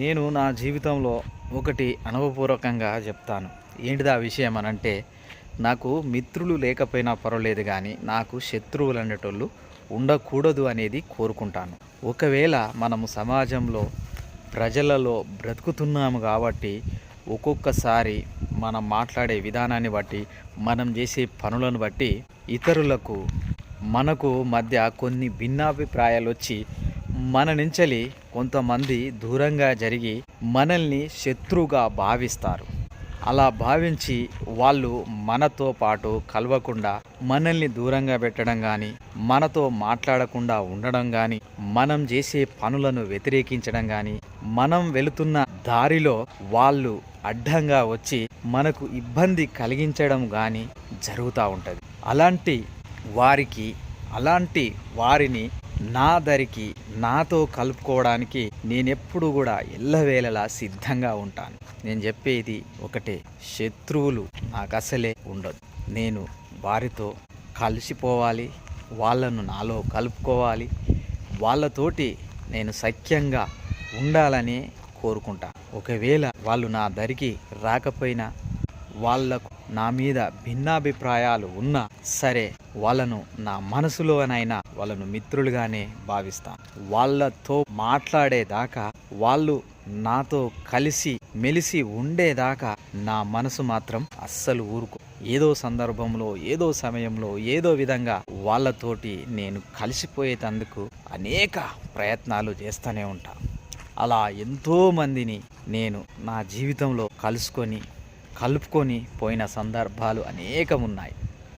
నేను నా జీవితంలో ఒకటి అనుభవపూర్వకంగా చెప్తాను. ఏంటిది ఆ విషయం అని అంటే నాకు మిత్రులు లేకపోయినా పర్వాలేదు కానీ నాకు శత్రువులు అనేటోళ్ళు ఉండకూడదు అనేది కోరుకుంటాను. ఒకవేళ మనము సమాజంలో ప్రజలలో బ్రతుకుతున్నాము కాబట్టి ఒక్కొక్కసారి మనం మాట్లాడే విధానాన్ని బట్టి మనం చేసే పనులను బట్టి ఇతరులకు మనకు మధ్య కొన్ని భిన్నాభిప్రాయాలు వచ్చి మన నుంచలి కొంతమంది దూరంగా జరిగి మనల్ని శత్రువుగా భావిస్తారు. అలా భావించి వాళ్ళు మనతో పాటు కలవకుండా మనల్ని దూరంగా పెట్టడం కానీ మనతో మాట్లాడకుండా ఉండడం కానీ మనం చేసే పనులను వ్యతిరేకించడం కానీ మనం వెళుతున్న దారిలో వాళ్ళు అడ్డంగా వచ్చి మనకు ఇబ్బంది కలిగించడం కానీ జరుగుతూ ఉంటుంది. అలాంటి వారికి అలాంటి వారిని నా దరికి నాతో కలుపుకోవడానికి నేనెప్పుడు కూడా ఎల్లవేళలా సిద్ధంగా ఉంటాను. నేను చెప్పేది ఒకటే శత్రువులు నాకు అసలే ఉండదు. నేను వారితో కలిసిపోవాలి వాళ్ళను నాలో కలుపుకోవాలి వాళ్ళతోటి నేను సఖ్యంగా ఉండాలని కోరుకుంటా. ఒకవేళ వాళ్ళు నా దరికి రాకపోయినా వాళ్ళకు నా మీద భిన్నాభిప్రాయాలు ఉన్నా సరే వాళ్ళను నా మనసులోనైనా వాళ్ళను మిత్రులుగానే భావిస్తాను వాళ్ళతో మాట్లాడేదాకా వాళ్ళు నాతో కలిసి మెలిసి ఉండేదాకా నా మనసు మాత్రం అస్సలు ఊరుకో. ఏదో సందర్భంలో ఏదో సమయంలో ఏదో విధంగా వాళ్ళతోటి నేను కలిసిపోయేటందుకు అనేక ప్రయత్నాలు చేస్తూనే ఉంటా. అలా ఎంతోమందిని నేను నా జీవితంలో కలుసుకొని కలుపుకొని పోయిన సందర్భాలు అనేకం ఉన్నాయి